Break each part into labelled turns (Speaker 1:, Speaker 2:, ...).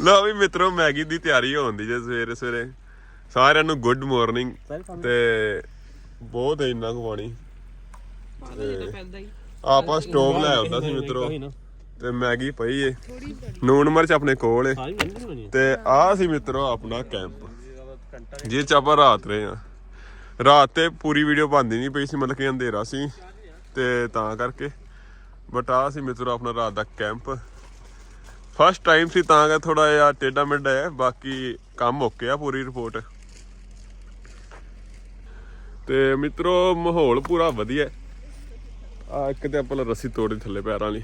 Speaker 1: ਲਓ ਵੀ ਮਿੱਤਰੋ ਮੈਗੀ ਦੀ ਤਿਆਰੀ ਹੋਣ ਦੀ ਜੇ ਸਵੇਰੇ ਸਵੇਰੇ। ਸਾਰਿਆਂ ਨੂੰ ਗੁੱਡ ਮਾਰਨਿੰਗ ਤੇ ਬਹੁਤ ਹੈ ਇੰਨਾ ਪਾਣੀ। ਆਪਾਂ ਸਟੋਵ ਲੈ ਆਉਂਦਾ ਸੀ ਮਿੱਤਰੋ ਤੇ ਮੈਗੀ ਪਈ ਏ। ਨੂਣ ਮਿਰਚ ਆਪਣੇ ਕੋਲ ਏ। ਤੇ ਆਹ ਸੀ ਮਿੱਤਰੋ ਆਪਣਾ ਕੈਂਪ ਜਿਹ ਚ ਆਪਾਂ ਰਾਤ ਰਹੇ ਆ। ਰਾਤ ਤੇ ਪੂਰੀ ਵੀਡੀਓ ਬਣਦੀ ਨਹੀਂ ਪਈ ਸੀ ਮਤਲਬ ਕਿ ਅੰਧੇਰਾ ਸੀ। ਤੇ ਤਾਂ ਕਰਕੇ ਬਟ ਆ ਸੀ ਮਿੱਤਰੋ ਆਪਣਾ ਰਾਤ ਦਾ ਕੈਂਪ। ਫਸਟ ਟਾਈਮ ਸੀ ਤਾਂ ਕਿ ਥੋੜਾ ਜਿਹਾ ਟੇਡਾ ਮਿੰਡਾ ਹੈ, ਬਾਕੀ ਕੰਮ ਓਕੇ ਆ ਪੂਰੀ ਰਿਪੋਰਟ ਤੇ ਮਿੱਤਰੋ ਮਾਹੌਲ ਪੂਰਾ ਵਧੀਆ ਆ ਇੱਕ ਤੇ ਆਪਾਂ ਰੱਸੀ ਤੋੜੀ ਥੱਲੇ ਪੈਰਾਂ ਲਈ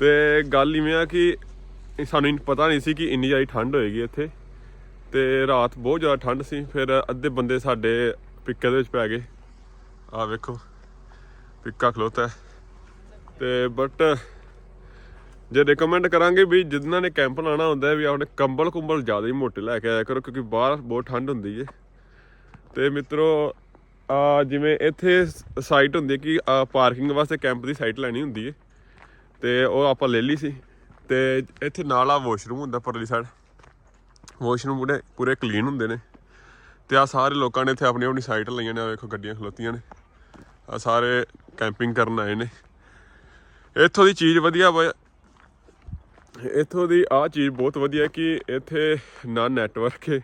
Speaker 1: ਤੇ ਗੱਲ ਇਵੇਂ ਆ ਕਿ ਸਾਨੂੰ ਪਤਾ ਨਹੀਂ ਸੀ ਕਿ ਇੰਨੀ ਜ਼ਿਆਦਾ ਠੰਡ ਹੋਏਗੀ ਇੱਥੇ। ਤੇ ਰਾਤ ਬਹੁਤ ਜ਼ਿਆਦਾ ਠੰਡ ਸੀ, ਫਿਰ ਅੱਧੇ ਬੰਦੇ ਸਾਡੇ ਪਿੱਕੇ ਦੇ ਵਿੱਚ ਪੈ ਗਏ। ਆ ਵੇਖੋ, ਪਿੱਕਾ ਖਲੋਤਾ ਹੈ। ਤੇ ਬਟ ਜੇ ਰეკਮੈਂਡ ਕਰਾਂਗੇ ਵੀ ਜਿਨ੍ਹਾਂ ਨੇ ਕੈਂਪ ਲਾਣਾ ਹੁੰਦਾ ਵੀ ਆਪਣੇ ਕੰਬਲ ਕੁੰਬਲ ਜ਼ਿਆਦਾ ਹੀ ਮੋਟੇ ਲੈ ਕੇ ਆਇਆ ਕਰੋ ਕਿਉਂਕਿ ਬਾਹਰ ਬਹੁਤ ਠੰਡ ਹੁੰਦੀ ਹੈ ਤੇ ਮਿੱਤਰੋ, ਆ ਜਿਵੇਂ ਇੱਥੇ ਸਾਈਟ ਹੁੰਦੀ ਹੈ ਕਿ ਪਾਰਕਿੰਗ ਵਾਸਤੇ ਕੈਂਪ ਦੀ ਸਾਈਟ ਲੈਣੀ ਹੁੰਦੀ ਹੈ ਤੇ ਉਹ ਆਪਾਂ ਲੈ ਲਈ ਸੀ। ਤੇ ਇੱਥੇ ਨਾਲ ਆ ਵਾਸ਼ਰੂਮ ਹੁੰਦਾ ਪਰਲੀ ਸਾਈਡ ਵਾਸ਼ਰੂਮ ਪੂਰੇ ਪੂਰੇ ਕਲੀਨ ਹੁੰਦੇ ਨੇ। ਤੇ ਆ ਸਾਰੇ ਲੋਕਾਂ ਨੇ ਇੱਥੇ ਆਪਣੀ ਆਪਣੀ ਸਾਈਟ ਲਈਆਂ ਨੇ। ਆਹ ਵੇਖੋ ਗੱਡੀਆਂ ਖਲੋਤੀਆਂ ਨੇ। ਆ ਸਾਰੇ ਕੈਂਪਿੰਗ ਕਰਨ ਆਏ ਨੇ। ਇੱਥੋਂ ਦੀ ਚੀਜ਼ ਵਧੀਆ ਵਾ ਇੱਥੋਂ ਦੀ ਆ ਚੀਜ਼ ਬਹੁਤ ਵਧੀਆ ਕਿ ਇੱਥੇ ਨਾ ਨੈਟਵਰਕ ਹੈ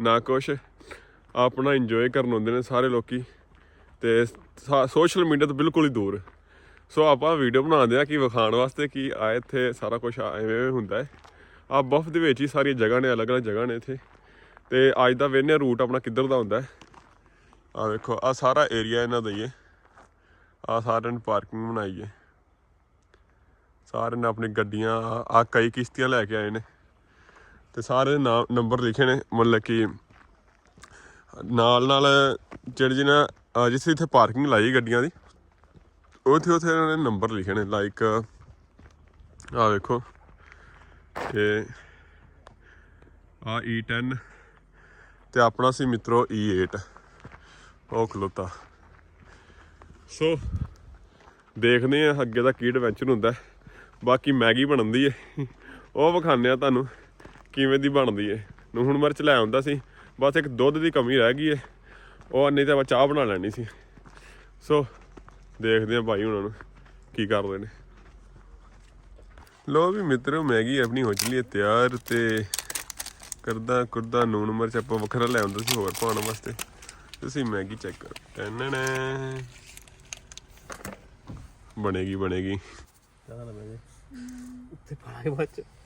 Speaker 1: ਨਾ ਕੁਛ। ਆਪਣਾ ਇੰਜੋਏ ਕਰਨ ਆਉਂਦੇ ਨੇ ਸਾਰੇ ਲੋਕੀ ਤੇ ਸੋਸ਼ਲ ਮੀਡੀਆ ਤੋਂ ਬਿਲਕੁਲ ਹੀ ਦੂਰ। ਸੋ ਆਪਾਂ ਵੀਡੀਓ ਬਣਾਉਂਦੇ ਆ ਕਿ ਵਿਖਾਉਣ ਵਾਸਤੇ ਕਿ ਆ ਇੱਥੇ ਸਾਰਾ ਕੁਝ ਐਵੇਂ ਐਵੇਂ ਹੁੰਦਾ ਹੈ। ਆ ਬਫ ਦੇ ਵਿੱਚ ਹੀ ਸਾਰੀਆਂ ਜਗ੍ਹਾ ਨੇ, ਅਲੱਗ-ਅਲੱਗ ਜਗ੍ਹਾ ਨੇ ਇੱਥੇ। ਤੇ ਅੱਜ ਦਾ ਵੇਨੇ ਰੂਟ ਆਪਣਾ ਕਿੱਧਰ ਦਾ ਹੁੰਦਾ ਹੈ। ਆ ਵੇਖੋ ਆ ਸਾਰਾ ਏਰੀਆ ਇਹਨਾਂ ਦਾ ਹੀ ਹੈ। ਆ ਸਾਰਿਆਂ ਨੇ ਪਾਰਕਿੰਗ ਬਣਾਈ ਹੈ। ਸਾਰਿਆਂ ਨੇ ਆਪਣੀ ਗੱਡੀਆਂ ਆ ਕਈ ਕਿਸ਼ਤੀਆਂ ਲੈ ਕੇ ਆਏ ਨੇ। ਤੇ ਸਾਰੇ ਨਾਮ, ਨੰਬਰ ਲਿਖੇ ਨੇ, ਮਤਲਬ ਕਿ ਨਾਲ ਨਾਲ ਜਿਹੜੇ ਜਿਹਨਾਂ ਜਿੱਥੇ ਇੱਥੇ ਪਾਰਕਿੰਗ ਲਾਈ ਗੱਡੀਆਂ ਦੀ, ਉੱਥੇ ਉੱਥੇ ਉਹਨਾਂ ਨੇ ਨੰਬਰ ਲਿਖੇ ਨੇ ਲਾਈਕ ਆ ਵੇਖੋ ਇਹ ਆ E10 ਤੇ ਆਪਣਾ ਸੀ ਮਿੱਤਰੋ E8 ਉਹ ਖਲੋਤਾ। ਸੋ ਦੇਖਦੇ ਆ ਅੱਗੇ ਦਾ ਕੀ ਐਡਵੈਂਚਰ ਹੁੰਦਾ। ਬਾਕੀ ਮੈਗੀ ਬਣਦੀ ਏ। ਉਹ ਵਿਖਾਉਂਦੇ ਆ ਤੁਹਾਨੂੰ, ਕਿਵੇਂ ਦੀ ਬਣਦੀ ਏ। ਨੂਣ ਮਿਰਚ ਲੈ ਆਉਂਦਾ ਸੀ, ਬਸ ਇੱਕ ਦੁੱਧ ਦੀ ਕਮੀ ਰਹਿ ਗਈ ਏ। ਉਹ ਨਹੀਂ ਤਾਂ ਆਪਾਂ ਚਾਹ ਬਣਾ ਲੈਣੀ ਸੀ। ਸੋ, ਦੇਖਦੇ ਆ ਭਾਈ ਉਹਨਾਂ ਨੂੰ ਕੀ ਕਰਦੇ ਨੇ। ਲੋ ਵੀ ਮਿੱਤਰੋ, ਮੈਗੀ ਆਪਣੀ ਹੋ ਚਲੀ ਹੈ ਤਿਆਰ ਤੇ ਕਰਦਾ ਕੁਰਦਾ ਨੂਣ ਮਿਰਚ ਆਪਾਂ ਵੱਖਰਾ ਲੈ ਆਉਂਦਾ ਸੀ ਹੋਰ ਪਾਉਣ ਵਾਸਤੇ। ਤੁਸੀਂ ਮੈਗੀ ਚੈੱਕ ਕਰੋ। ਟੈਨਣ ਬਣੇਗੀ ਬਣੇਗੀ।
Speaker 2: ਉੱਤੇ ਪਾ ਕੇ ਬਾਅਦ ਚ
Speaker 1: ਲੋ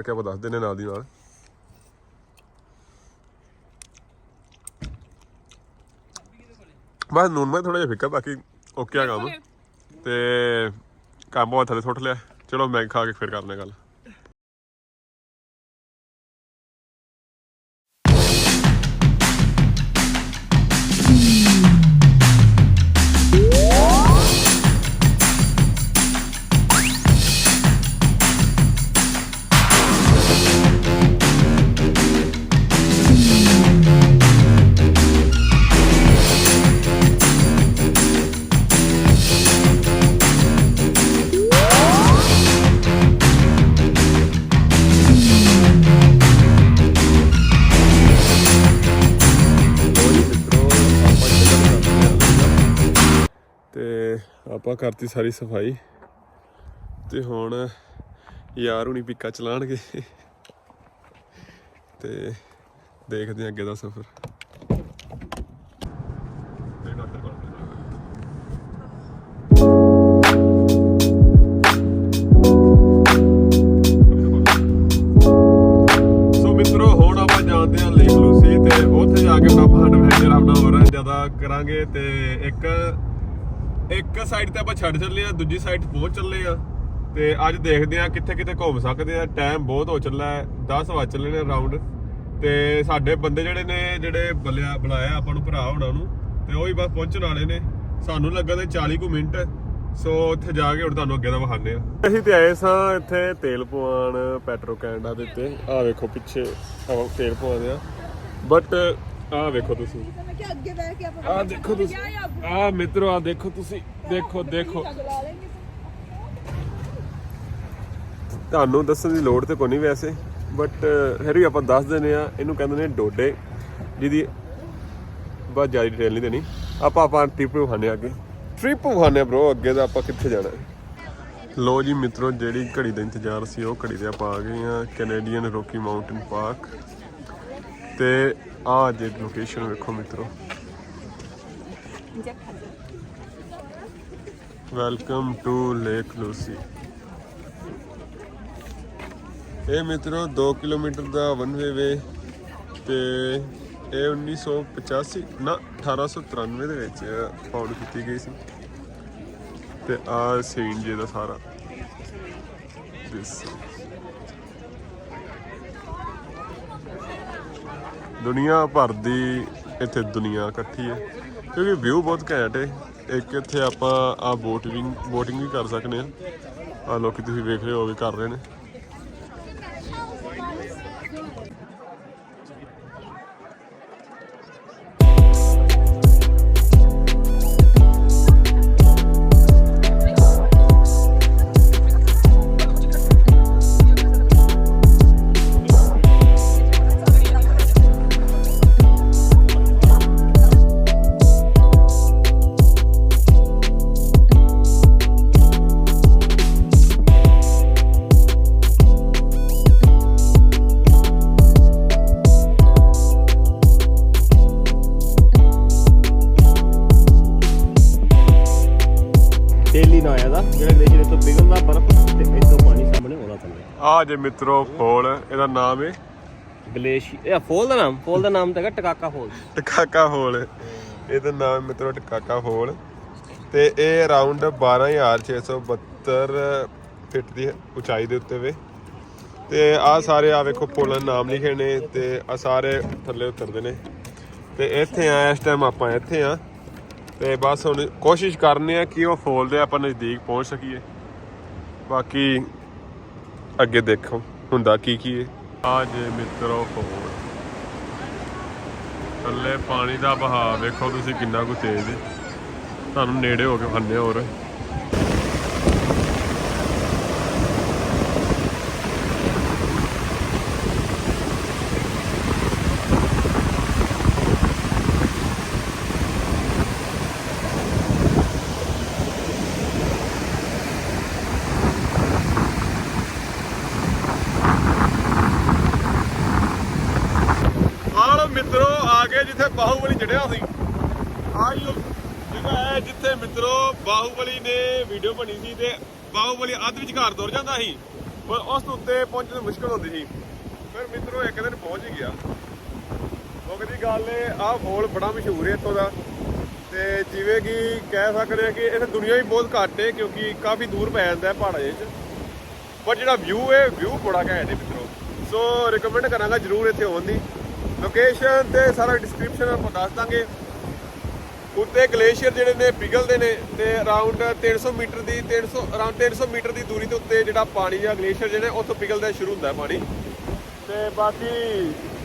Speaker 1: ਕਰਕੇ ਆਪਾਂ ਦੱਸ ਦਿੰਦੇ ਨਾਲ ਦੀ ਨਾਲ। ਬਸ ਨੂਨ ਮੈਂ ਥੋੜਾ ਜਿਹਾ ਫਿੱਕਾ ਬਾਕੀ ਓਕੇ ਆ ਕੰਮ। ਤੇ ਕੰਮ ਬਹੁਤ ਥੱਲੇ ਸੁੱਟ ਲਿਆ। ਚਲੋ ਮੈਗੀ ਖਾ ਕੇ ਫਿਰ ਕਰਦੇ ਹਾਂ ਗੱਲ। ਆਪਾਂ ਕਰਤੀ ਸਾਰੀ ਸਫ਼ਾਈ। ਤੇ ਹੁਣ ਯਾਰ ਹੁਣੀ ਪਿੱਕਾ ਚਲਾਣਗੇ। ਤੇ ਦੇਖਦੇ ਆ ਅੱਗੇ ਦਾ ਸਫ਼ਰ। ਤੇ। ਡਾਕਟਰ ਕੋਲ ਕਰਾਂਗੇ ਤੇ ਇੱਕ ਸਾਈਡ ਤੇ ਆਪਾਂ ਛੱਡ ਚੱਲੇ ਆ, ਦੂਜੀ ਸਾਈਡ ਪਹੁੰਚ ਚੱਲੇ ਆ। ਤੇ ਅੱਜ ਦੇਖਦੇ ਆ ਕਿੱਥੇ ਕਿੱਥੇ ਘੁੰਮ ਸਕਦੇ ਆ। ਟਾਈਮ ਬਹੁਤ ਹੋ ਚੱਲਾ ਹੈ 10 ਵਜ ਚੱਲੇ ਨੇ ਰਾਉਂਡ ਤੇ ਸਾਡੇ ਬੰਦੇ ਜਿਹੜੇ ਨੇ, ਜਿਹੜੇ ਬਲਿਆ ਬੁਲਾਇਆ ਆਪਾਂ ਨੂੰ ਭਰਾ ਹੋਣਾ ਨੂੰ, ਤੇ ਉਹ ਹੀ ਬਸ ਪਹੁੰਚਣ ਵਾਲੇ ਨੇ। ਸਾਨੂੰ ਲੱਗਾ ਤੇ 40 ਕੁ ਮਿੰਟ, ਸੋ ਉੱਥੇ ਜਾ ਕੇ ਹੁਣ ਤੁਹਾਨੂੰ ਅੱਗੇ ਦਾ ਵਿਖਾਉਂਦੇ ਆ। ਅਸੀਂ ਤੇ ਆਏ ਸਾਂ ਇੱਥੇ ਤੇਲ ਪਵਾਉਣ ਪੈਟਰੋ ਕੈਨੇਡਾ ਦੇ ਉੱਤੇ। ਆਹ ਵੇਖੋ ਪਿੱਛੇ ਤੇਲ ਪਵਾਉਂਦੇ ਆ। ਬਟ ਆਹ ਵੇਖੋ ਤੁਸੀਂ।
Speaker 2: ਮੈਂ ਕਿ ਅੱਗੇ ਬਹਿ ਕੇ ਆਪਾਂ
Speaker 1: ਆਹ ਦੇਖੋ ਤੁਸੀਂ। ਆਹ ਮਿੱਤਰੋ ਆਹ ਦੇਖੋ ਤੁਸੀਂ। ਦੇਖੋ ਦੇਖੋ।
Speaker 2: ਲਾ ਲੈਂਗੇ
Speaker 1: ਤੁਹਾਨੂੰ ਦੱਸਣ ਦੀ ਲੋੜ ਤੇ ਕੋਈ ਨਹੀਂ ਵੈਸੇ ਬਟ ਫਿਰ ਵੀ ਆਪਾਂ ਦੱਸ ਦਿੰਦੇ ਆ ਇਹਨੂੰ ਕਹਿੰਦੇ ਨੇ ਡੋਡੇ ਜਿਹਦੀ ਬਹੁਤ ਜ਼ਿਆਦਾ ਡਿਟੇਲ ਨਹੀਂ ਦੇਣੀ। ਆਪਾਂ ਆਪਾਂ ਟ੍ਰਿਪ ਵਿਖਾਣੇ ਅੱਗੇ। ਟ੍ਰਿਪ ਵਿਖਾਣੇ ਬ్రో ਅੱਗੇ ਦਾ ਆਪਾਂ ਕਿੱਥੇ ਜਾਣਾ ਲੋ ਜੀ ਮਿੱਤਰੋ ਜਿਹੜੀ ਘੜੀ ਦਾ ਇੰਤਜ਼ਾਰ ਸੀ ਉਹ ਘੜੀ ਤੇ ਆਪਾਂ ਆ ਗਏ ਆ ਕੈਨੇਡੀਅਨ ਰੋਕੀ ਮਾਊਂਟਨ ਪਾਰਕ ਤੇ ਆਹ ਜੇ ਲੋਕੇਸ਼ਨ ਵੇਖੋ ਮਿੱਤਰੋ ਵੈਲਕਮ ਟੂ ਲੇਕ ਲੂਸੀ ਇਹ ਮਿੱਤਰੋ 2 ਕਿਲੋਮੀਟਰ ਦਾ ਵਨ ਵੇ ਵੇ ਤੇ ਇਹ 1985 ਨਾ 1893 ਦੇ ਵਿੱਚ ਫਾਊਂਡ ਕੀਤੀ ਗਈ ਸੀ ਤੇ ਆ ਸੀਨ ਜੇ ਦਾ ਸਾਰਾ This. ਦੁਨੀਆ ਭਰ ਦੀ ਇੱਥੇ ਦੁਨੀਆ ਇਕੱਠੀ ਹੈ। ਕਿਉਂਕਿ ਵਿਊ ਬਹੁਤ ਘੈਂਟ ਹੈ ਇੱਕ ਇੱਥੇ ਆਪਾਂ ਆ ਬੋਟਿੰਗ ਬੋਟਿੰਗ ਵੀ ਕਰ ਸਕਦੇ ਆ ਆ ਲੋਕੀ ਤੁਸੀਂ ਵੇਖ ਰਹੇ ਹੋ, ਉਹ ਵੀ ਕਰ ਰਹੇ ਨੇ। ਜੇ ਮਿੱਤਰੋ ਫੋਲ ਇਹਦਾ ਨਾਮ ਹੈ
Speaker 3: ਗਲੇਸ਼ੀਅਰ ਇਹ ਫੋਲ ਦਾ ਨਾਮ ਫੋਲ ਦਾ ਨਾਮ ਤਾਂ ਹੈਗਾ ਟਕਾਕਾ ਫੋਲ।
Speaker 1: ਟਕਾਕਾ ਹੋਲ ਇਹਦਾ ਨਾਮ ਮਿੱਤਰੋ ਟਕਾਕਾ ਹੋਲ ਤੇ ਇਹ ਅਰਾਊਂਡ 12672 ਫਿਟ ਦੀ ਉਚਾਈ ਦੇ ਉੱਤੇ ਵੇ। ਤੇ ਆ ਸਾਰੇ ਆ ਵੇਖੋ ਪੁੱਲਾਂ ਦੇ ਨਾਮ ਲਿਖੇ ਨੇ ਤੇ ਆ ਸਾਰੇ ਥੱਲੇ ਉਤਰਦੇ ਨੇ। ਤੇ ਇੱਥੇ ਆ ਇਸ ਟਾਈਮ ਆਪਾਂ ਇੱਥੇ ਆ। ਤੇ ਬਸ ਹੁਣ ਕੋਸ਼ਿਸ਼ ਕਰਨੇ ਆ ਕਿ ਉਹ ਫੋਲ ਦੇ ਆਪਾਂ ਨਜ਼ਦੀਕ ਪਹੁੰਚ ਸਕੀਏ। ਬਾਕੀ ਅੱਗੇ ਦੇਖੋ ਹੁੰਦਾ ਕੀ ਕੀ ਹੈ ਆ ਜੇ ਮਿੱਤਰੋ ਫੋਲ ਥੱਲੇ ਪਾਣੀ ਦਾ ਵਹਾਅ ਵੇਖੋ ਤੁਸੀਂ ਕਿੰਨਾ ਕੁ ਤੇਜ਼ ਹੈ ਤੁਹਾਨੂੰ ਨੇੜੇ ਹੋ ਕੇ ਫੰਨੇ ਹੋਰ ਆਹ ਮਿੱਤਰੋ ਆ ਗਏ ਜਿੱਥੇ ਬਾਹੂਬਲੀ ਸੀ। ਆਹੀ ਉਹ ਜਗ੍ਹਾ ਹੈ ਜਿੱਥੇ ਮਿੱਤਰੋ ਬਾਹੂਬਲੀ ਨੇ ਵੀਡੀਓ ਬਣੀ ਸੀ ਤੇ ਬਾਹੂਬਲੀ ਅੱਧ ਵਿੱਚ ਘਰ ਤੁਰ ਜਾਂਦਾ ਸੀ। ਪਰ ਉਸ ਤੋਂ ਉੱਤੇ ਪਹੁੰਚਣ ਦੀ ਮੁਸ਼ਕਲ ਹੁੰਦੀ ਸੀ। ਫਿਰ ਮਿੱਤਰੋ ਇੱਕ ਦਿਨ ਪਹੁੰਚ ਹੀ ਗਿਆ। ਮੁੱਕ ਦੀ ਗੱਲ ਇਹ, ਆਹ ਫੋਲ ਬੜਾ ਮਸ਼ਹੂਰ ਹੈ ਇੱਥੋਂ ਦਾ। ਤੇ ਜਿਵੇਂ ਕਿ ਕਹਿ ਸਕਦੇ ਆ ਕਿ ਇੱਥੇ ਦੁਨੀਆ ਵੀ ਬਹੁਤ ਘੱਟ ਹੈ ਕਿਉਂਕਿ ਕਾਫੀ ਦੂਰ ਪੈ ਜਾਂਦਾ ਹੈ ਪਹਾੜਾਂ 'ਚ ਪਰ ਜਿਹੜਾ ਵਿਊ ਹੈ ਵਿਊ ਬੜਾ ਘੈਂਟ ਹੈ ਮਿੱਤਰੋ। ਸੋ ਰეკਮੈਂਡ ਕਰਾਂਗਾ ਜਰੂਰ ਇੱਥੇ ਆਉਣ ਦੀ। ਲੋਕੇਸ਼ਨ ਤੇ ਸਾਰਾ ਡਿਸਕ੍ਰਿਪਸ਼ਨ ਆਪਾਂ ਦੱਸ ਦਾਂਗੇ। ਉੱਤੇ ਗਲੇਸ਼ੀਅਰ ਜਿਹੜੇ ਨੇ, ਪਿਘਲਦੇ ਨੇ ਤੇ ਅਰਾਊਂਡ 300 ਮੀਟਰ ਦੀ 300 ਅਰਾਊਂਡ 300 ਮੀਟਰ ਦੀ ਦੂਰੀ ਦੇ ਉੱਤੇ ਜਿਹੜਾ ਪਾਣੀ ਆ ਗਲੇਸ਼ੀਅਰ ਜਿਹੜੇ ਉੱਥੋਂ ਪਿਘਲਦਾ ਸ਼ੁਰੂ ਹੁੰਦਾ ਪਾਣੀ। ਤੇ ਬਾਕੀ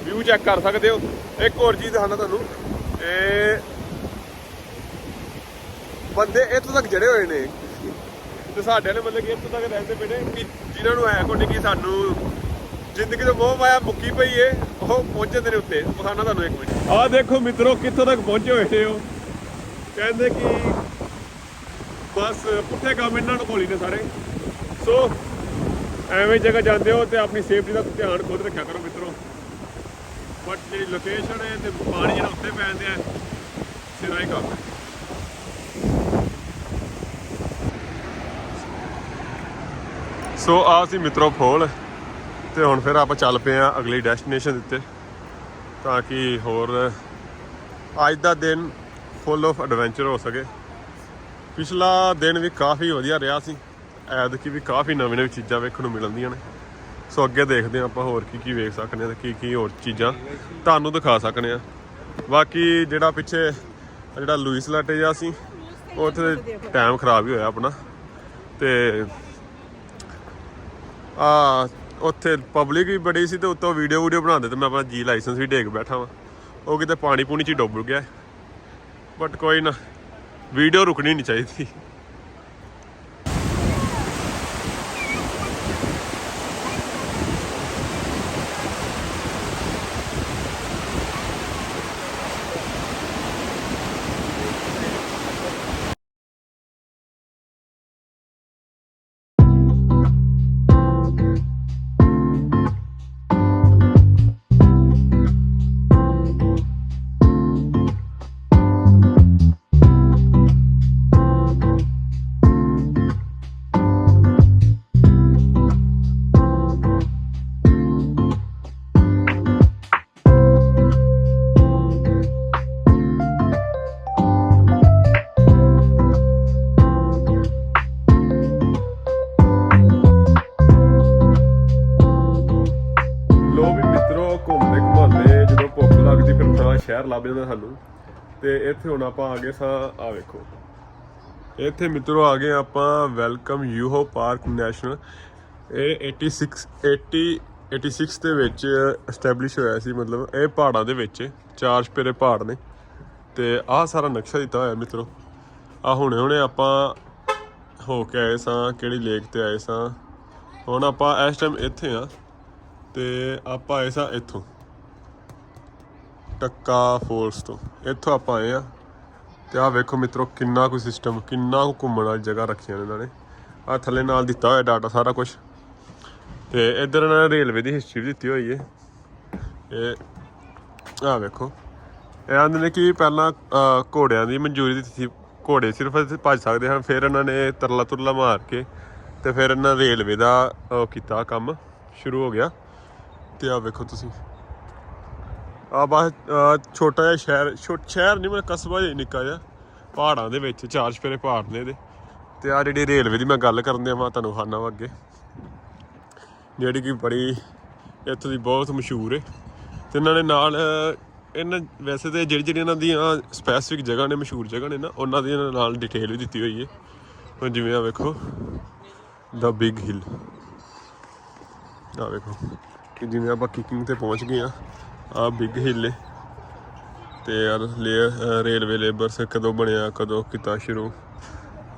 Speaker 1: ਵਿਊ ਚੈੱਕ ਕਰ ਸਕਦੇ ਹੋ। ਇੱਕ ਹੋਰ ਚੀਜ਼ ਦਿਖਾਣਾ ਤੁਹਾਨੂੰ। ਇਹ ਬੰਦੇ ਇੱਥੋਂ ਤੱਕ ਜੜੇ ਹੋਏ ਨੇ। ਤੇ ਸਾਡੇ ਵਾਲੇ ਮਤਲਬ ਕਿ ਇੱਥੋਂ ਤੱਕ ਰਹਿੰਦੇ ਪਏ ਨੇ ਕਿ ਜਿਨ੍ਹਾਂ ਨੂੰ ਐ ਕੋਈ ਕਿ ਸਾਨੂੰ ਜ਼ਿੰਦਗੀ ਤੋਂ ਮੋਹ ਮਾਇਆ ਮੁੱਕੀ ਪਈ ਏ। ਉਹ ਪਹੁੰਚੇ ਤੇਰੇ ਉੱਤੇ। ਵਿਖਾਣਾ ਤੁਹਾਨੂੰ ਇੱਕ ਮਿੰਟ। ਆਹ ਦੇਖੋ ਮਿੱਤਰੋ, ਕਿੱਥੋਂ ਤੱਕ ਪਹੁੰਚੇ ਹੋਏ ਨੇ ਉਹ ਕਹਿੰਦੇ ਕਿ ਬਸ ਪੁੱਠੇ ਕੰਮ ਇਹਨਾਂ ਨੂੰ ਕੋਲੀ ਨੇ ਸਾਰੇ। ਸੋ ਐਵੇਂ ਜਗ੍ਹਾ ਜਾਂਦੇ ਹੋ ਤੇ ਆਪਣੀ ਸੇਫਟੀ ਦਾ ਧਿਆਨ ਖੁਦ ਰੱਖਿਆ ਕਰੋ ਮਿੱਤਰੋ। ਬਟ ਜਿਹੜੀ ਲੋਕੇਸ਼ਨ ਹੈ ਤੇ ਪਾਣੀ ਜਿਹੜਾ ਉੱਤੇ ਪੈਂਦਾ ਹੈ, ਸਿਰਾ ਹੀ ਕੰਮ ਸੋ ਆ ਸੀ ਮਿੱਤਰੋ ਫੋਲ। ਤੇ ਹੁਣ ਫਿਰ ਆਪਾਂ ਚੱਲ ਪਏ ਆ ਅਗਲੀ ਡੈਸਟੀਨੇਸ਼ਨ ਦਿੱਤੇ ਤਾਂ ਕਿ ਹੋਰ ਅੱਜ ਦਾ ਦਿਨ ਫੁੱਲ ਆਫ ਐਡਵੈਂਚਰ ਹੋ ਸਕੇ। ਪਿਛਲਾ ਦਿਨ ਵੀ ਕਾਫੀ ਵਧੀਆ ਰਿਹਾ ਸੀ। ਐਤਕੀ ਵੀ ਕਾਫੀ ਨਵੀਂ ਨਵੀਂ ਚੀਜ਼ਾਂ ਵੇਖਣ ਨੂੰ ਮਿਲਣਦੀਆਂ ਨੇ। ਸੋ ਅੱਗੇ ਦੇਖਦੇ ਹਾਂ ਆਪਾਂ ਹੋਰ ਕੀ ਕੀ ਵੇਖ ਸਕਦੇ ਹਾਂ ਤੇ ਕੀ ਕੀ ਹੋਰ ਚੀਜ਼ਾਂ ਤੁਹਾਨੂੰ ਦਿਖਾ ਸਕਦੇ ਹਾਂ। ਬਾਕੀ ਜਿਹੜਾ ਪਿੱਛੇ ਜਿਹੜਾ ਲੂਈਸ ਲਾਟੇ ਜਾ ਸੀ ਉੱਥੇ ਟਾਈਮ ਖਰਾਬ ਹੀ ਹੋਇਆ ਆਪਣਾ। ਤੇ ਆ ਉੱਥੇ ਪਬਲਿਕ ਵੀ ਬੜੀ ਸੀ ਤੇ ਉੱਤੋਂ ਵੀਡੀਓ ਵੀਡੀਓ ਬਣਾਉਂਦੇ ਤੇ ਮੈਂ ਆਪਣਾ ਜੀ ਲਾਇਸੈਂਸ ਵੀ ਡੇਗ ਬੈਠਾ ਵਾਂ। ਉਹ ਕਿਤੇ ਪਾਣੀ ਪੂਣੀ ਚ ਹੀ ਡੁੱਬ ਗਿਆ। ਬਟ ਕੋਈ ਨਾ ਵੀਡੀਓ ਰੁਕਣੀ ਨਹੀਂ ਚਾਹੀਦੀ। ਸ਼ਹਿਰ ਲੱਭ ਜਾਂਦਾ ਸਾਨੂੰ। ਤੇ ਇੱਥੇ ਹੁਣ ਆਪਾਂ ਆ ਗਏ ਸਾਂ ਆ ਵੇਖੋ। ਇੱਥੇ ਮਿੱਤਰੋ ਆ ਗਏ ਆਪਾਂ ਵੈਲਕਮ ਯੂਹੋ ਪਾਰਕ ਨੈਸ਼ਨਲ। ਇਹ 86 80 86 ਦੇ ਵਿੱਚ ਐਸਟੈਬਲਿਸ਼ ਹੋਇਆ ਸੀ, ਮਤਲਬ ਇਹ ਪਹਾੜਾਂ ਦੇ ਵਿੱਚ, ਚਾਰ ਛਪੇਰੇ ਪਹਾੜ ਨੇ। ਤੇ ਆਹ ਸਾਰਾ ਨਕਸ਼ਾ ਦਿੱਤਾ ਹੋਇਆ ਮਿੱਤਰੋ। ਆ ਹੁਣੇ ਹੁਣੇ ਆਪਾਂ ਹੋ ਕੇ ਆਏ ਸਾਂ, ਕਿਹੜੀ ਲੇਕ ਤੇ ਆਏ ਸਾਂ। ਹੁਣ ਆਪਾਂ ਇਸ ਟਾਈਮ ਇੱਥੇ ਆ, ਤੇ ਆਪਾਂ ਆਏ ਸਾਂ ਇੱਥੋਂ। ਟੱਕਾ ਫੋਰਸ ਤੋਂ। ਇੱਥੋਂ ਆਪਾਂ ਆਏ ਆ ਤੇ ਆਹ ਵੇਖੋ ਮਿੱਤਰੋ, ਕਿੰਨਾ ਕੁ ਸਿਸਟਮ ਕਿੰਨਾ ਕੁ ਘੁੰਮਣ ਵਾਲੀ ਜਗ੍ਹਾ ਰੱਖੀਆਂ ਨੇ ਇਹਨਾਂ ਨੇ। ਆ ਥੱਲੇ ਨਾਲ ਦਿੱਤਾ ਹੋਇਆ ਡਾਟਾ ਸਾਰਾ ਕੁਝ ਤੇ ਇੱਧਰ ਇਹਨਾਂ ਨੇ ਰੇਲਵੇ ਦੀ ਹਿਸਟਰੀ ਵੀ ਦਿੱਤੀ ਹੋਈ ਹੈ ਇਹ ਆਹ ਵੇਖੋ, ਇਹ ਆਂਦੇ ਨੇ ਕਿ ਪਹਿਲਾਂ ਘੋੜਿਆਂ ਦੀ ਮਨਜ਼ੂਰੀ ਦਿੱਤੀ ਸੀ। ਘੋੜੇ ਸਿਰਫ ਭੱਜ ਸਕਦੇ ਹਨ ਫਿਰ ਇਹਨਾਂ ਨੇ ਤਰਲਾ ਤੁਰਲਾ ਮਾਰ ਕੇ ਤੇ ਫਿਰ ਇਹਨਾਂ ਰੇਲਵੇ ਦਾ ਕੀਤਾ ਕੰਮ, ਸ਼ੁਰੂ ਹੋ ਗਿਆ। ਤੇ ਆ ਵੇਖੋ ਤੁਸੀਂ। ਆ ਬਸ ਛੋਟਾ ਜਿਹਾ ਸ਼ਹਿਰ ਛੋਟਾ ਸ਼ਹਿਰ ਨਹੀਂ ਮਤਲਬ ਕਸਬਾ ਜਿਹਾ ਹੀ ਨਿੱਕਾ ਜਿਹਾ, ਪਹਾੜਾਂ ਦੇ ਵਿੱਚ, ਚਾਰ ਛਪੇਰੇ ਪਹਾੜ ਨੇ ਇਹਦੇ। ਤੇ ਆ ਜਿਹੜੀ ਰੇਲਵੇ ਦੀ ਮੈਂ ਗੱਲ ਕਰਨ ਦਿਆਂ ਮੈਂ ਤੁਹਾਨੂੰ ਖਾਣਾ ਵਾ ਅੱਗੇ। ਜਿਹੜੀ ਕਿ ਬੜੀ ਇੱਥੋਂ ਦੀ ਬਹੁਤ ਮਸ਼ਹੂਰ ਹੈ ਤੇ ਇਹਨਾਂ ਨੇ ਨਾਲ, ਇਹਨਾਂ ਵੈਸੇ ਤੇ ਜਿਹੜੀ ਜਿਹੜੀ ਇਹਨਾਂ ਦੀਆਂ ਸਪੈਸੀਫਿਕ ਜਗ੍ਹਾ ਨੇ, ਮਸ਼ਹੂਰ ਜਗ੍ਹਾ ਨੇ ਨਾ, ਉਹਨਾਂ ਦੀ ਇਹਨਾਂ ਨਾਲ ਡਿਟੇਲ ਵੀ ਦਿੱਤੀ ਹੋਈ ਹੈ ਹੁਣ ਜਿਵੇਂ ਆ ਵੇਖੋ ਦਾ ਬਿਗ ਹਿੱਲ ਆ ਵੇਖੋ, ਕਿ ਜਿਵੇਂ ਆਪਾਂ ਕਿਕਿੰਗ ਤੇ ਪਹੁੰਚ ਗਏ ਆ। ਆ ਬਿਗ ਹਿੱਲ। ਤੇ ਯਾਰ ਲੇ- ਰੇਲਵੇ ਲੇਬਰਸ ਕਦੋਂ ਬਣਿਆ, ਕਦੋਂ ਕੀਤਾ ਸ਼ੁਰੂ?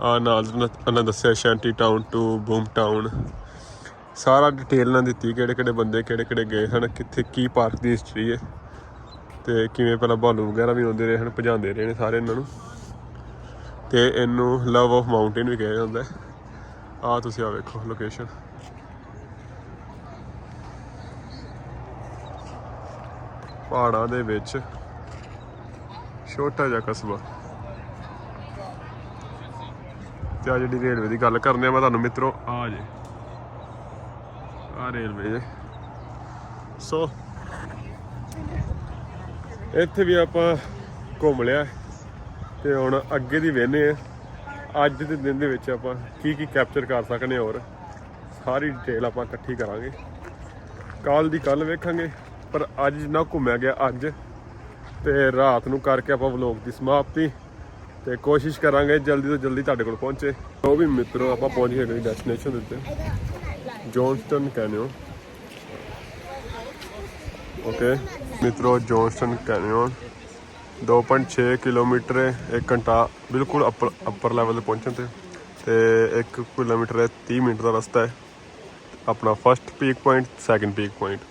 Speaker 1: ਆ ਨਾਲ ਉਹਨਾਂ ਦੱਸਿਆ shanty town to boom town. ਸਾਰਾ ਡਿਟੇਲ ਨਾਲ ਦਿੱਤੀ ਕਿਹੜੇ ਕਿਹੜੇ ਬੰਦੇ ਕਿਹੜੇ ਕਿਹੜੇ ਗਏ ਹਨ, ਕਿੱਥੇ ਕੀ ਪਾਰਕ ਦੀ ਹਿਸਟਰੀ ਹੈ। ਤੇ ਕਿਵੇਂ ਪਹਿਲਾਂ ਬਾਲੂ ਵਗੈਰਾ ਵੀ ਆਉਂਦੇ ਰਹੇ ਹਨ, ਭਜਾਉਂਦੇ ਰਹੇ ਨੇ ਸਾਰੇ ਇਹਨਾਂ ਨੂੰ। ਤੇ ਇਹਨੂੰ ਲਵ ਆਫ ਮਾਊਂਟੇਨ ਵੀ ਕਿਹਾ ਜਾਂਦਾ ਹੈ। ਆ ਤੁਸੀਂ ਆ ਵੇਖੋ ਲੋਕੇਸ਼ਨ ਪਹਾੜਾਂ ਦੇ ਵਿੱਚ। ਛੋਟਾ ਜਿਹਾ ਕਸਬਾ। ਤੇ ਆ ਜਿਹੜੀ ਰੇਲਵੇ ਦੀ ਗੱਲ ਕਰਨੇ ਆ, ਮੈਂ ਤੁਹਾਨੂੰ ਮਿੱਤਰੋ, ਆ ਜੇ। ਆ ਰੇਲਵੇ ਜੇ। ਸੋ ਇੱਥੇ ਵੀ ਆਪਾਂ ਘੁੰਮ ਲਿਆ। ਤੇ ਹੁਣ ਅੱਗੇ ਦੀ ਵੇਨੇ ਆ। ਅੱਜ ਦੇ ਦਿਨ ਦੇ ਵਿੱਚ ਆਪਾਂ ਕੀ ਕੀ ਕੈਪਚਰ ਕਰ ਸਕਨੇ ਆ ਹੋਰ। ਸਾਰੀ ਡਿਟੇਲ ਆਪਾਂ ਇਕੱਠੀ ਕਰਾਂਗੇ। ਕੱਲ ਦੀ ਕੱਲ ਵੇਖਾਂਗੇ। ਪਰ ਅੱਜ ਜਿੰਨਾ ਘੁੰਮਿਆ ਗਿਆ ਅੱਜ ਤੇ ਰਾਤ ਨੂੰ ਕਰਕੇ ਆਪਾਂ ਵਲੌਗ ਦੀ ਸਮਾਪਤੀ ਤੇ ਕੋਸ਼ਿਸ਼ ਕਰਾਂਗੇ ਜਲਦੀ ਤੋਂ ਜਲਦੀ ਤੁਹਾਡੇ ਕੋਲ ਪਹੁੰਚੇ। ਉਹ ਵੀ ਮਿੱਤਰੋ, ਆਪਾਂ ਪਹੁੰਚ ਗਏ ਗਈ ਡੈਸਟੀਨੇਸ਼ਨ ਦੇ ਉੱਤੇ। ਜੌਨਸਟਨ ਕੈਨਿਓਨ ਓਕੇ ਮਿੱਤਰੋ ਜੌਨਸਟਨ ਕੈਨਿਓਨ 2.6 ਕਿਲੋਮੀਟਰ ਹੈ 1 ਘੰਟਾ ਬਿਲਕੁਲ ਅੱਪਰ ਅੱਪਰ ਲੈਵਲ ਤੇ ਪਹੁੰਚਣ ਤੇ। ਤੇ 1 ਕਿਲੋਮੀਟਰ ਹੈ 30 ਮਿੰਟ ਦਾ ਰਸਤਾ ਹੈ। ਆਪਣਾ first peak point second peak point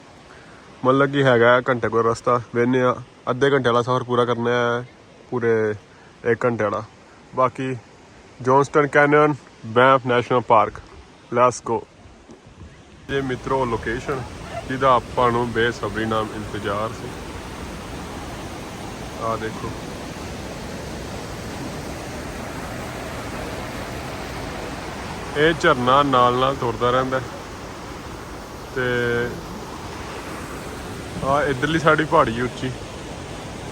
Speaker 1: ਮਤਲਬ ਕਿ ਹੈਗਾ ਘੰਟੇ ਕੋਲ ਰਸਤਾ ਵੇਨੇ ਆ, ਅੱਧੇ ਘੰਟੇ ਵਾਲਾ ਸਫ਼ਰ ਪੂਰਾ ਕਰਨਾ ਹੈ, ਪੂਰੇ 1 ਘੰਟੇ ਵਾਲਾ। ਬਾਕੀ Johnston Canyon Banff National Park let's go ਇਹ ਮਿੱਤਰੋ ਲੋਕੇਸ਼ਨ ਜਿਹਦਾ ਆਪਾਂ ਨੂੰ ਬੇਸਬਰੀ ਨਾਲ ਇੰਤਜ਼ਾਰ ਸੀ। ਆ ਦੇਖੋ। ਇਹ ਝਰਨਾ ਨਾਲ ਨਾਲ ਤੁਰਦਾ ਰਹਿੰਦਾ ਹੈ। ਤੇ ਆ ਇਧਰਲੀ ਸਾਡੀ ਪਹਾੜੀ ਹੈ ਉੱਚੀ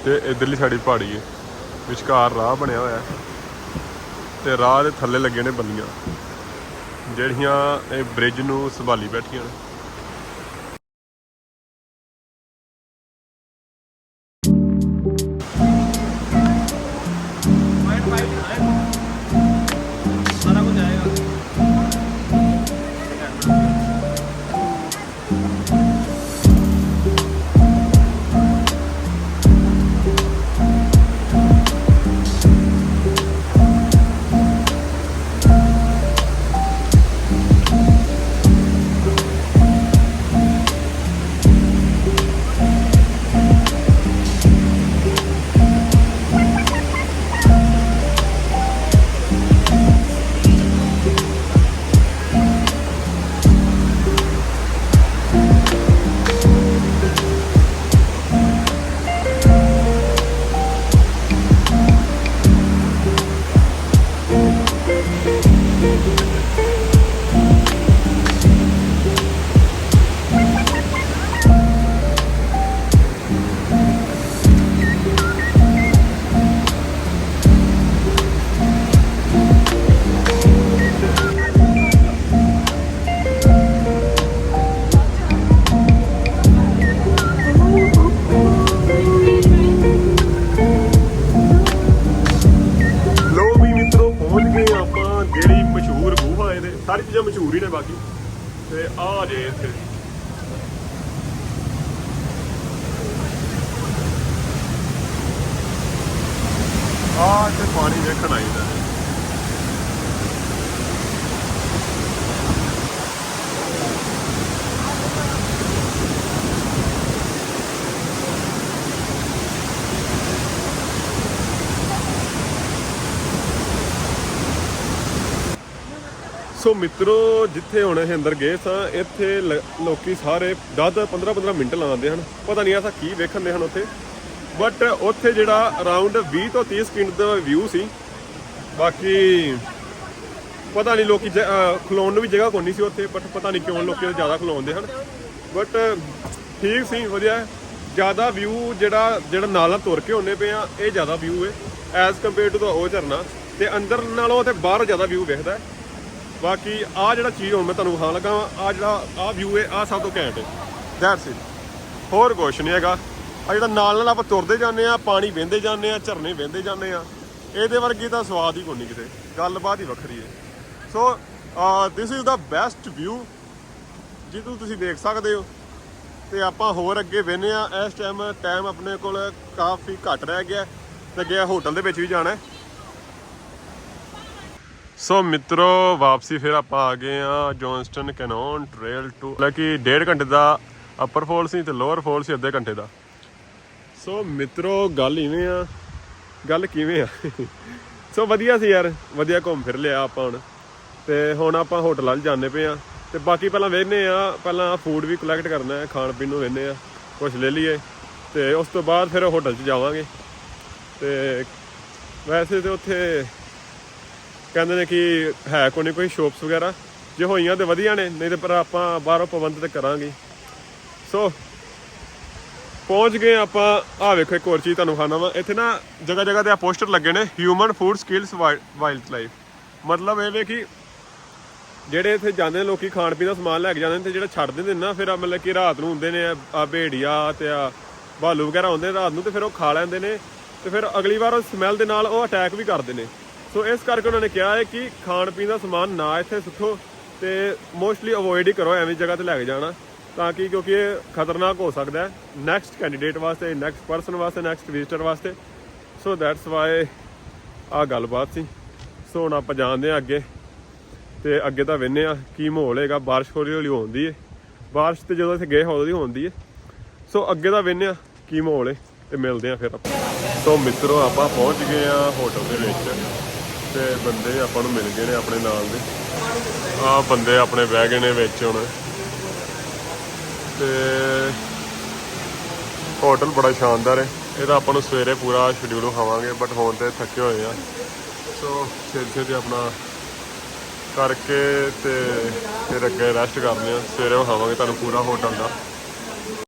Speaker 1: ਤੇ ਇਧਰਲੀ ਸਾਡੀ ਪਹਾੜੀ ਹੈ। ਵਿਚਕਾਰ ਰਾਹ ਬਣਿਆ ਹੋਇਆ ਹੈ ਤੇ ਰਾਹ ਦੇ ਥੱਲੇ ਲੱਗੇ ਨੇ ਬੰਦੀਆਂ, ਜਿਹੜੀਆਂ ਇਹ ਬ੍ਰਿਜ ਨੂੰ ਸੰਭਾਲੀ ਬੈਠੀਆਂ ਨੇ। ਸੋ ਮਿੱਤਰੋ, ਜਿੱਥੇ ਹੁਣ ਅਸੀਂ ਅੰਦਰ ਗਏ ਸਾਂ, ਇੱਥੇ ਲ- ਲੋਕੀ ਸਾਰੇ 10 15 15 ਮਿੰਟ ਲਾਉਂਦੇ ਹਨ। ਪਤਾ ਨਹੀਂ ਐਸਾ ਕੀ ਵੇਖਣ ਦੇ ਹਨ ਉੱਥੇ। ਬਟ ਉੱਥੇ ਜਿਹੜਾ ਅਰਾਊਂਡ 20 ਤੋਂ 30 ਸਕਿੰਟ ਦਾ ਵਿਊ ਸੀ। ਬਾਕੀ ਪਤਾ ਨਹੀਂ ਲੋਕੀ ਜ- ਅਹ, ਖਲੋਣ ਨੂੰ ਵੀ ਜਗ੍ਹਾ ਕੋਈ ਨਹੀਂ ਸੀ ਉੱਥੇ ਬਟ ਪਤਾ ਨਹੀਂ ਕਿਉਂ ਲੋਕੀ ਜ਼ਿਆਦਾ ਖਲੋਉਂਦੇ ਹਨ। ਬਟ ਠੀਕ ਸੀ, ਵਧੀਆ। ਜ਼ਿਆਦਾ ਵਿਊ ਜਿਹੜਾ ਜਿਹੜਾ ਨਾਲ ਤੁਰ ਕੇ ਹੁੰਨੇ ਪਏ ਆ ਇਹ ਜ਼ਿਆਦਾ ਵਿਊ ਹੈ ਐਜ਼ ਕੰਪੇਅਰ ਟੂ ਦਾ ਉਹ ਝਰਨਾ। ਤੇ ਅੰਦਰ ਨਾਲੋਂ ਤੇ ਬਾਹਰ ਜ਼ਿਆਦਾ ਵਿਊ ਵੇਖਦਾ। ਹੈ ਬਾਕੀ ਆ ਜਿਹੜਾ ਚੀਜ਼ ਹੁਣ ਮੈਂ ਤੁਹਾਨੂੰ ਵਿਖਾਉਣ ਲੱਗਾ ਆ ਜਿਹੜਾ ਆ ਵਿਊ ਹੈ ਆ ਸਭ ਤੋਂ ਘੈਂਟ ਹੈ। ਦੈਟਸ ਇਟ ਹੋਰ ਕੁਛ ਨਹੀਂ ਹੈਗਾ। ਆ ਜਿਹੜਾ ਨਾਲ ਨਾਲ ਆਪਾਂ ਤੁਰਦੇ ਜਾਂਦੇ ਆ ਪਾਣੀ ਵਹਿੰਦੇ ਜਾਂਦੇ ਆ ਝਰਨੇ ਵਹਿੰਦੇ ਜਾਂਦੇ ਆ ਇਹਦੇ ਵਰਗੀ ਤਾਂ ਸਵਾਦ ਹੀ ਕੋਈ ਨਹੀਂ ਕਿਤੇ। ਗੱਲਬਾਤ ਹੀ ਵੱਖਰੀ ਹੈ। So this is the best view ਜਿਹਨੂੰ ਤੁਸੀਂ ਦੇਖ ਸਕਦੇ ਹੋ। ਤੇ ਆਪਾਂ ਹੋਰ ਅੱਗੇ ਵੇਨੇ ਆ ਇਸ ਟਾਈਮ ਟਾਈਮ ਆਪਣੇ ਕੋਲ ਕਾਫੀ ਘੱਟ ਰਹਿ ਗਿਆ ਤੇ ਅੱਗੇ ਹੋਟਲ ਦੇ ਵਿੱਚ ਵੀ ਜਾਣਾ ਸੋ ਮਿੱਤਰੋ, ਵਾਪਸੀ ਫਿਰ ਆਪਾਂ ਆ ਗਏ ਆ ਜੌਨਸਟਨ ਕੈਨੋਨ ਟ੍ਰੇਲ ਟੂ ਕਿ ਡੇਢ ਘੰਟੇ ਦਾ ਅਪਰ ਫੋਲ ਸੀ ਤੇ ਲੋਅਰ ਫੋਲ ਸੀ ਅੱਧੇ ਘੰਟੇ ਦਾ। ਸੋ ਮਿੱਤਰੋ, ਗੱਲ ਇਵੇਂ ਆ। ਗੱਲ ਕਿਵੇਂ ਆ? ਸੋ ਵਧੀਆ ਸੀ ਯਾਰ, ਵਧੀਆ ਘੁੰਮ ਫਿਰ ਲਿਆ ਆਪਾਂ ਹੁਣ। ਤੇ ਹੁਣ ਆਪਾਂ ਹੋਟਲ ਵੱਲ ਜਾਂਦੇ ਪਏ ਆ ਤੇ ਬਾਕੀ ਪਹਿਲਾਂ ਵੇਖਨੇ ਆ ਪਹਿਲਾਂ ਫੂਡ ਵੀ ਕਲੈਕਟ ਕਰਨਾ ਹੈ, ਖਾਣ ਪੀਣ ਨੂੰ ਵੇਖਨੇ ਆ ਕੁਝ ਲੈ ਲਈਏ। ਤੇ ਉਸ ਤੋਂ ਬਾਅਦ ਫਿਰ ਹੋਟਲ 'ਚ ਜਾਵਾਂਗੇ। ਤੇ ਵੈਸੇ ਤੇ ਉੱਥੇ ਕਹਿੰਦੇ ਨੇ ਕਿ ਹੈ ਕੋਈ ਨਹੀਂ ਕੋਈ ਸ਼ੋਪਸ ਵਗੈਰਾ, ਜੇ ਹੋਈਆਂ ਤੇ ਵਧੀਆ ਨੇ, ਨਹੀਂ ਤੇ ਪਰ ਆਪਾਂ ਬਾਹਰੋਂ ਪਾਬੰਦ ਤੇ ਕਰਾਂਗੇ। ਸੋ ਪਹੁੰਚ ਗਏ ਆਪਾਂ ਆ ਵੇਖੋ ਇੱਕ ਹੋਰ ਚੀਜ਼ ਤੁਹਾਨੂੰ ਖਾਣਾ ਵਾ। ਇੱਥੇ ਨਾ ਜਗ੍ਹਾ ਜਗ੍ਹਾ ਤੇ ਆ ਪੋਸਟਰ ਲੱਗੇ ਨੇ human food kills wildlife ਮਤਲਬ ਇਹ ਵੇ ਕਿ ਜਿਹੜੇ ਇੱਥੇ ਜਾਂਦੇ ਨੇ, ਲੋਕੀ ਖਾਣ ਪੀਣ ਦਾ ਸਮਾਨ ਲੈ ਕੇ ਜਾਂਦੇ ਨੇ ਤੇ ਜਿਹੜਾ ਛੱਡ ਦਿੰਦੇ ਨੇ ਨਾ, ਫਿਰ ਮਤਲਬ ਕਿ ਰਾਤ ਨੂੰ ਹੁੰਦੇ ਨੇ ਆ ਭੇੜੀਆ ਤੇ ਆ ਭਾਲੂ ਵਗੈਰਾ ਹੁੰਦੇ ਨੇ ਰਾਤ ਨੂੰ ਤੇ ਫਿਰ ਉਹ ਖਾ ਲੈਂਦੇ ਨੇ ਤੇ ਫਿਰ ਅਗਲੀ ਵਾਰ ਉਹ ਸਮੈਲ ਦੇ ਨਾਲ ਉਹ ਅਟੈਕ ਵੀ ਕਰਦੇ ਨੇ। ਸੋ ਇਸ ਕਰਕੇ ਉਹਨਾਂ ਨੇ ਕਿਹਾ ਹੈ ਕਿ ਖਾਣ ਪੀਣ ਦਾ ਸਮਾਨ ਨਾ ਇੱਥੇ ਸੁੱਟੋ ਤੇ ਮੋਸਟਲੀ ਅਵੋਇਡ ਹੀ ਕਰੋ, ਐਵੇਂ ਜਗ੍ਹਾ ਤੇ ਲੈ ਕੇ ਜਾਣਾ, ਤਾਂ ਕਿ ਕਿਉਂਕਿ ਇਹ ਖਤਰਨਾਕ ਹੋ ਸਕਦਾ ਹੈ। ਨੈਕਸਟ ਕੈਂਡੀਡੇਟ ਵਾਸਤੇ ਨੈਕਸਟ ਪਰਸਨ ਵਾਸਤੇ ਨੈਕਸਟ ਵਿਜ਼ਿਟਰ ਵਾਸਤੇ। ਸੋ ਦੈਟਸ ਵਾਈ ਆ ਗੱਲਬਾਤ ਸੀ। ਸੋ ਹੁਣ ਆਪਾਂ ਜਾਣਦੇ ਹਾਂ ਅੱਗੇ ਤੇ ਅੱਗੇ ਤਾਂ ਵੇਨੇ ਆ ਕੀ ਮਾਹੌਲ ਹੈਗਾ। ਬਾਰਿਸ਼ ਹੌਲੀ ਹੌਲੀ ਹੁੰਦੀ ਹੈ। ਬਾਰਿਸ਼ ਤੇ ਜਦੋਂ ਅਸੀਂ ਗਏ ਉਦੋਂ ਦੀ ਹੁੰਦੀ ਹੈ। ਸੋ ਅੱਗੇ ਤਾਂ ਵੇਨੇ ਆ ਕੀ ਮਾਹੌਲ ਏ ਤੇ ਮਿਲਦੇ ਆ ਫਿਰ ਆਪਾਂ। ਸੋ ਮਿੱਤਰੋ, ਆਪਾਂ ਪਹੁੰਚ ਗਏ ਆ ਹੋਟਲ ਦੇ ਵਿੱਚ। ਤੇ ਬੰਦੇ ਆਪਾਂ ਨੂੰ ਮਿਲ ਗਏ ਨੇ ਆਪਣੇ ਨਾਲ ਦੇ। ਆ ਬੰਦੇ ਆਪਣੇ ਬਹਿ ਗਏ ਨੇ ਵਿੱਚ ਹੁਣ। ਤੇ ਹੋਟਲ ਬੜਾ ਸ਼ਾਨਦਾਰ ਹੈ। ਇਹਦਾ ਆਪਾਂ ਨੂੰ ਸਵੇਰੇ ਪੂਰਾ ਸ਼ਡਿਊਲ ਖਾਵਾਂਗੇ ਬਟ ਹੁਣ ਤੇ ਥੱਕੇ ਹੋਏ ਆ। ਸੋ ਛੇਤੀ ਛੇਤੀ ਆਪਣਾ ਕਰਕੇ ਤੇ ਫਿਰ ਅੱਗੇ ਰੈਸਟ ਕਰਦੇ ਆ। ਸਵੇਰੇ ਵਿਖਾਵਾਂਗੇ ਤੁਹਾਨੂੰ ਪੂਰਾ ਹੋਟਲ ਦਾ।